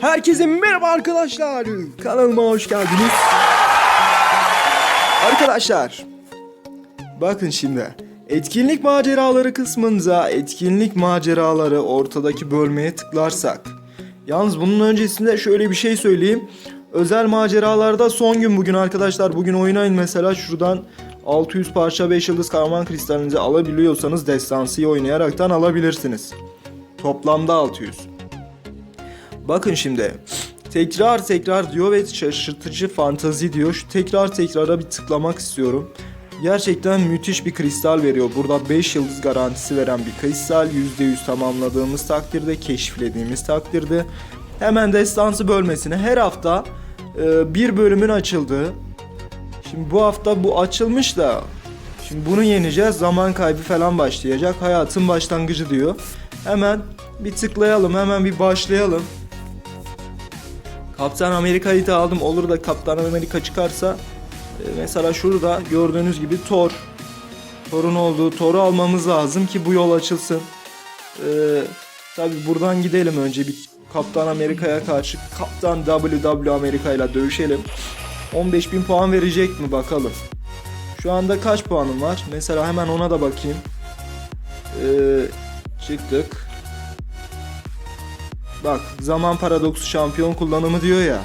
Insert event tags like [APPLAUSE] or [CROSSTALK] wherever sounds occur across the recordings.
Herkese merhaba arkadaşlar. Kanalıma hoş geldiniz. Arkadaşlar. Bakın şimdi. Etkinlik maceraları kısmında etkinlik maceraları ortadaki bölmeye tıklarsak. Yalnız bunun öncesinde şöyle bir şey söyleyeyim. Özel maceralarda son gün bugün arkadaşlar. Bugün oynayın mesela şuradan 600 parça 5 yıldız kahraman kristalinizi alabiliyorsanız destansıyı oynayaraktan alabilirsiniz. Toplamda 600. Bakın şimdi. Tekrar tekrar diyor ve şaşırtıcı fantazi diyor. Şu tekrar tekrara bir tıklamak istiyorum. Gerçekten müthiş bir kristal veriyor. Burada 5 yıldız garantisi veren bir kristal. %100 tamamladığımız takdirde, keşiflediğimiz takdirde. Hemen destansı bölmesine her hafta e, bir bölümün açıldığı. Şimdi bu hafta bu açılmış da Şimdi bunu yeneceğiz. Zaman kaybı falan başlayacak. Hayatın başlangıcı diyor. Hemen bir tıklayalım. Hemen bir başlayalım. Kaptan Amerika'yı da aldım. Olur da Kaptan Amerika çıkarsa e, mesela şurada gördüğünüz gibi Thor. Thor'un olduğu Thor'u almamız lazım ki bu yol açılsın. Ee, Tabi buradan gidelim önce bir Kaptan Amerika'ya karşı Kaptan WW Amerika ile dövüşelim. 15.000 puan verecek mi bakalım. Şu anda kaç puanım var? Mesela hemen ona da bakayım. Ee, çıktık. Bak zaman paradoksu şampiyon kullanımı diyor ya.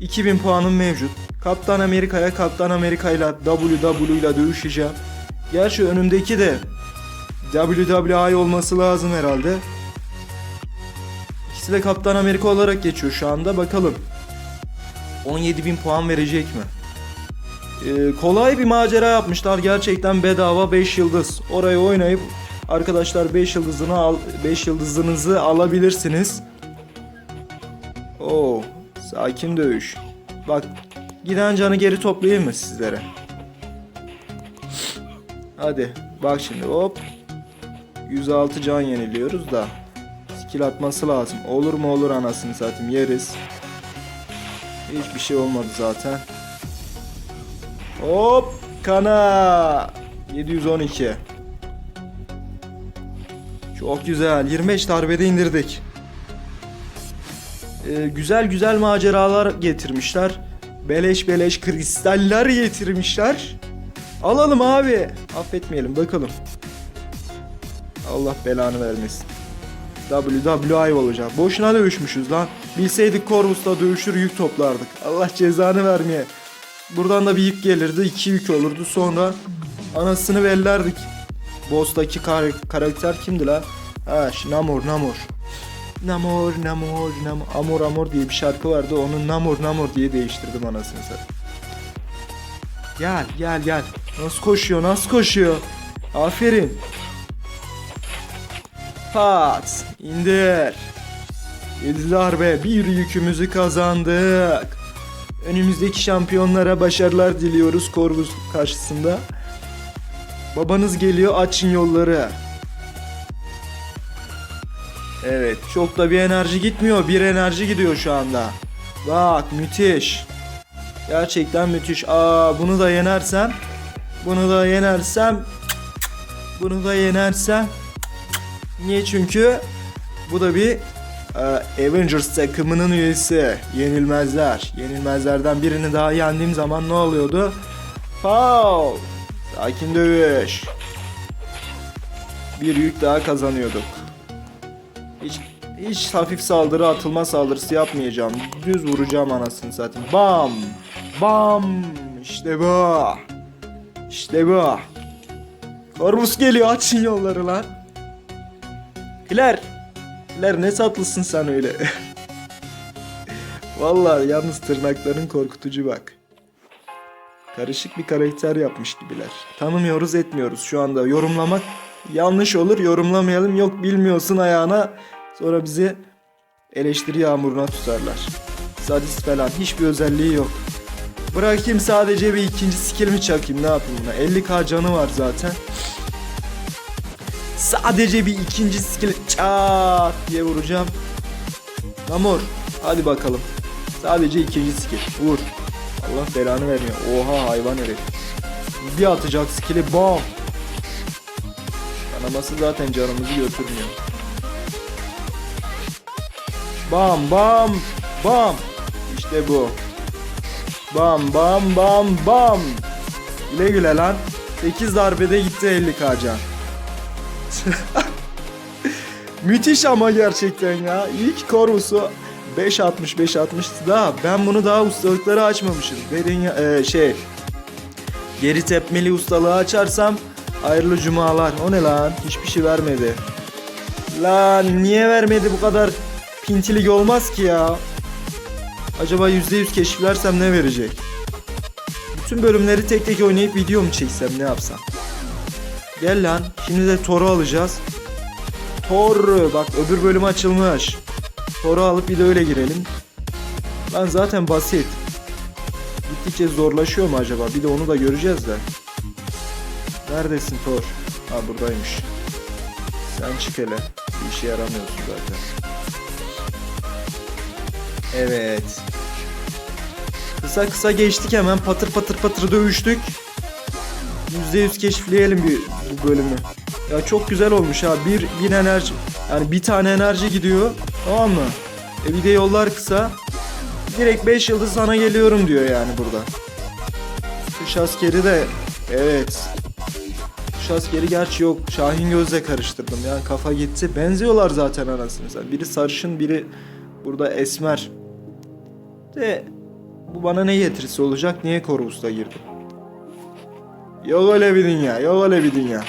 2000 puanım mevcut. Kaptan Amerika'ya Kaptan Amerika ile WW ile dövüşeceğim. Gerçi önümdeki de WWI olması lazım herhalde. İkisi de Kaptan Amerika olarak geçiyor şu anda. Bakalım. 17.000 puan verecek mi? Ee, kolay bir macera yapmışlar. Gerçekten bedava 5 yıldız. Orayı oynayıp arkadaşlar 5 yıldızını al 5 yıldızınızı alabilirsiniz. Oo, sakin dövüş. Bak, giden canı geri toplayayım mı sizlere? Hadi, bak şimdi hop. 106 can yeniliyoruz da. Skill atması lazım. Olur mu olur anasını satayım yeriz. Hiçbir şey olmadı zaten. Hop kana 712 Çok güzel. 25 darbede indirdik. Ee, Güzel güzel maceralar getirmişler. Beleş beleş kristaller getirmişler. Alalım abi. Affetmeyelim bakalım Allah belanı vermesin. WWI olacak. Boşuna dövüşmüşüz lan. Bilseydik Corvus'la dövüşür yük toplardık. Allah cezanı vermeye. Buradan da bir yük gelirdi. iki yük olurdu. Sonra anasını bellerdik. Boss'taki kar- karakter kimdi la? Ha, Namor, Namor. Namor, Namor, Namor. Amor, Amor diye bir şarkı vardı. Onu Namor, Namor diye değiştirdim anasını satayım. Gel, gel, gel. Nasıl koşuyor, nasıl koşuyor? Aferin. Pat, indir. Yediler be, bir yükümüzü kazandık. Önümüzdeki şampiyonlara başarılar diliyoruz Corvus karşısında. Babanız geliyor açın yolları. Evet çok da bir enerji gitmiyor. Bir enerji gidiyor şu anda. Bak müthiş. Gerçekten müthiş. Aa bunu da yenersem. Bunu da yenersem. Bunu da yenersem. Niye çünkü bu da bir ee, Avengers takımının üyesi. Yenilmezler. Yenilmezlerden birini daha yendiğim zaman ne oluyordu? Pow! Sakin dövüş. Bir yük daha kazanıyorduk. Hiç hiç hafif saldırı atılma saldırısı yapmayacağım. Düz vuracağım anasını satayım. Bam! Bam! İşte bu. İşte bu. Corvus geliyor açın yolları lan. Claire. Ler ne tatlısın sen öyle. [LAUGHS] Vallahi yalnız tırnakların korkutucu bak. Karışık bir karakter yapmış gibiler. Tanımıyoruz etmiyoruz şu anda. Yorumlamak yanlış olur. Yorumlamayalım. Yok bilmiyorsun ayağına. Sonra bizi eleştiri yağmuruna tutarlar. Sadist falan hiçbir özelliği yok. Bırakayım sadece bir ikinci skillimi çakayım ne yapayım buna. 50k canı var zaten. Sadece bir ikinci skill çat diye vuracağım. Namor hadi bakalım. Sadece ikinci skill vur. Allah belanı vermiyor. Oha hayvan herif. Bir atacak skill'i bam. Kanaması zaten canımızı götürmüyor. Bam bam bam. İşte bu. Bam bam bam bam. Güle güle lan. 8 darbede gitti 50 kacan. [LAUGHS] Müthiş ama gerçekten ya. İlk korusu 5.60 5.60 daha ben bunu daha ustalıkları açmamışım. Verin e, şey geri tepmeli ustalığı açarsam hayırlı cumalar. O ne lan? Hiçbir şey vermedi. Lan niye vermedi bu kadar pintilik olmaz ki ya? Acaba %100 keşiflersem ne verecek? Bütün bölümleri tek tek oynayıp video mu çeksem ne yapsam? Gel lan. Şimdi de Thor'u alacağız. Thor. Bak öbür bölüm açılmış. Thor'u alıp bir de öyle girelim. Lan zaten basit. Gittikçe zorlaşıyor mu acaba? Bir de onu da göreceğiz de. Neredesin Thor? Ha buradaymış. Sen çık hele. Bir işe yaramıyorsun zaten. Evet. Kısa kısa geçtik hemen patır patır patır dövüştük. %100 keşifleyelim bir bu bölümü. Ya çok güzel olmuş ha. Bir, bir enerji yani bir tane enerji gidiyor. Tamam mı? E bir de yollar kısa. Direkt 5 yıldız sana geliyorum diyor yani burada. Kış askeri de evet. Kış askeri gerçi yok. Şahin Göz'le karıştırdım. Yani kafa gitti. Benziyorlar zaten anasını. Biri sarışın biri burada esmer. De bu bana ne getirisi olacak? Niye Korvus'ta girdim? Yok öyle bir dünya. Yok öyle bir dünya.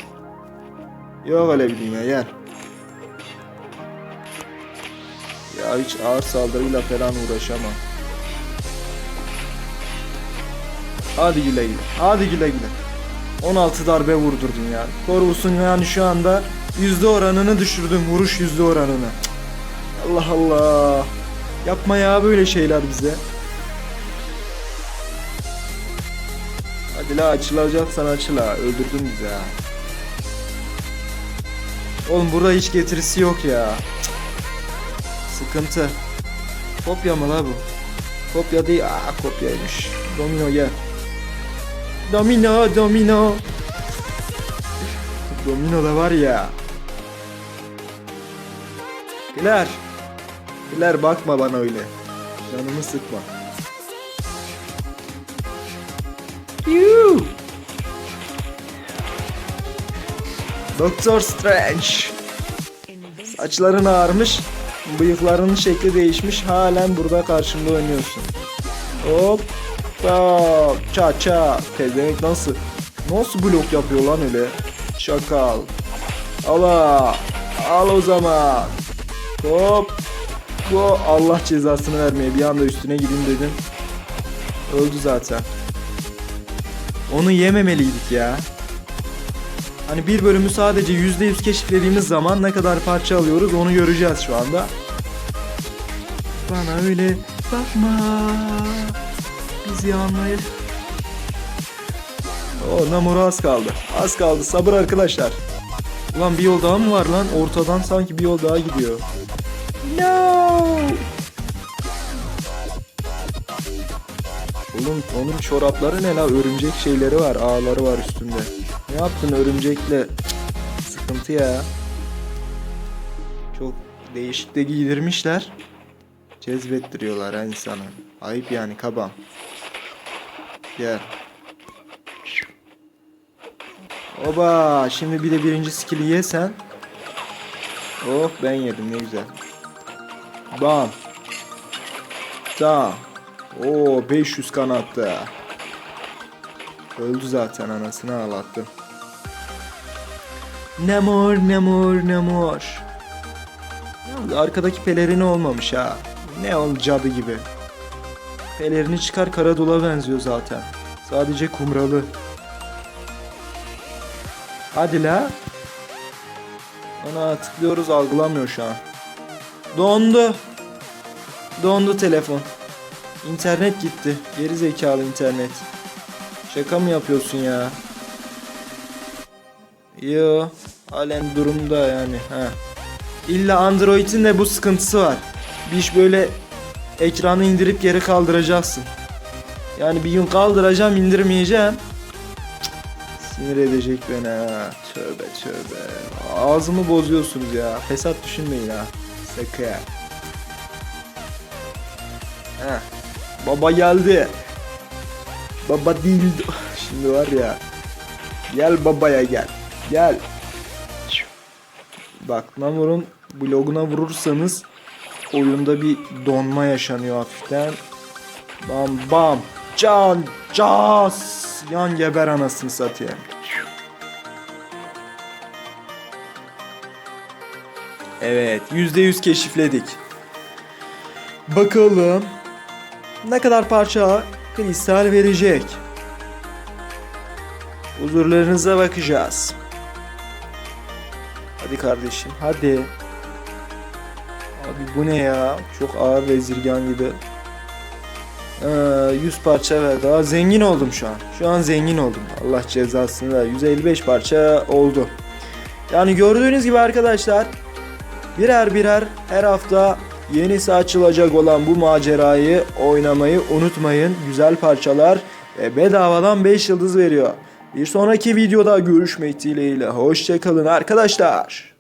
Yok öyle bir dünya. Gel. Ya hiç ağır saldırıyla falan uğraşamam. Hadi güle güle. Hadi güle güle. 16 darbe vurdurdun ya. Korvus'un yani şu anda yüzde oranını düşürdün. Vuruş yüzde oranını. Cık. Allah Allah. Yapma ya böyle şeyler bize. Hadi la açılacaksan açıl. Öldürdün bizi ha. Oğlum burada hiç getirisi yok ya. Sıkıntı. Kopya mı la bu? Kopya değil. Aa kopyaymış. Domino gel. Domino, domino. Domino da var ya. Güler. Güler bakma bana öyle. Canımı sıkma. Yuh. Doktor Strange. Saçların ağarmış, bıyıklarının şekli değişmiş, halen burada karşımda oynuyorsun. Hop, hop, ça ça. Pezevenk nasıl, nasıl blok yapıyor lan öyle? Şakal. Ala, al o zaman. Hop, bu Allah cezasını vermeye bir anda üstüne gideyim dedim. Öldü zaten. Onu yememeliydik ya. Hani bir bölümü sadece %100 keşiflediğimiz zaman ne kadar parça alıyoruz onu göreceğiz şu anda. Bana öyle bakma. Bizi anlayıp. O Namor'a az kaldı. Az kaldı. Sabır arkadaşlar. Ulan bir yol daha mı var lan? Ortadan sanki bir yol daha gidiyor. No! Oğlum onun çorapları ne la? Örümcek şeyleri var, ağları var üstünde. Ne yaptın örümcekle? Sıkıntı ya. Çok değişik de giydirmişler. Cezbettiriyorlar ha insanı. Ayıp yani kabam. Gel. Oba şimdi bir de birinci skill'i yesen. Oh ben yedim ne güzel. Bam. Tamam. Oo 500 kanattı. Öldü zaten anasını ağlattı. Namor namor namor. Yalnız arkadaki pelerini olmamış ha. Ne ol cadı gibi. Pelerini çıkar Karadul'a benziyor zaten. Sadece kumralı. Hadi la. Ana tıklıyoruz algılamıyor şu an. Dondu. Dondu telefon. İnternet gitti. Geri zekalı internet. Şaka mı yapıyorsun ya? Yo, halen durumda yani. Ha. İlla Android'in de bu sıkıntısı var. Bir iş böyle ekranı indirip geri kaldıracaksın. Yani bir gün kaldıracağım indirmeyeceğim. Cık, Sinir edecek beni ha. Tövbe tövbe. Ağzımı bozuyorsunuz ya. Fesat düşünmeyin ha. Sakın. Heh. Baba geldi. Baba değil. [LAUGHS] Şimdi var ya. Gel babaya gel. Gel. Bak Namor'un bloguna vurursanız oyunda bir donma yaşanıyor hafiften. Bam bam. Can. Cas. Yan geber anasını satayım. Evet. %100 keşifledik. Bakalım. Ne kadar parça kristal verecek? Huzurlarınıza bakacağız. Hadi kardeşim hadi. Abi bu ne ya? Çok ağır vezirgan gibi. Ee, 100 parça ver. Daha zengin oldum şu an. Şu an zengin oldum. Allah cezasını ver. 155 parça oldu. Yani gördüğünüz gibi arkadaşlar birer birer her hafta yenisi açılacak olan bu macerayı oynamayı unutmayın. Güzel parçalar ve bedavadan 5 yıldız veriyor. Bir sonraki videoda görüşmek dileğiyle. Hoşçakalın arkadaşlar.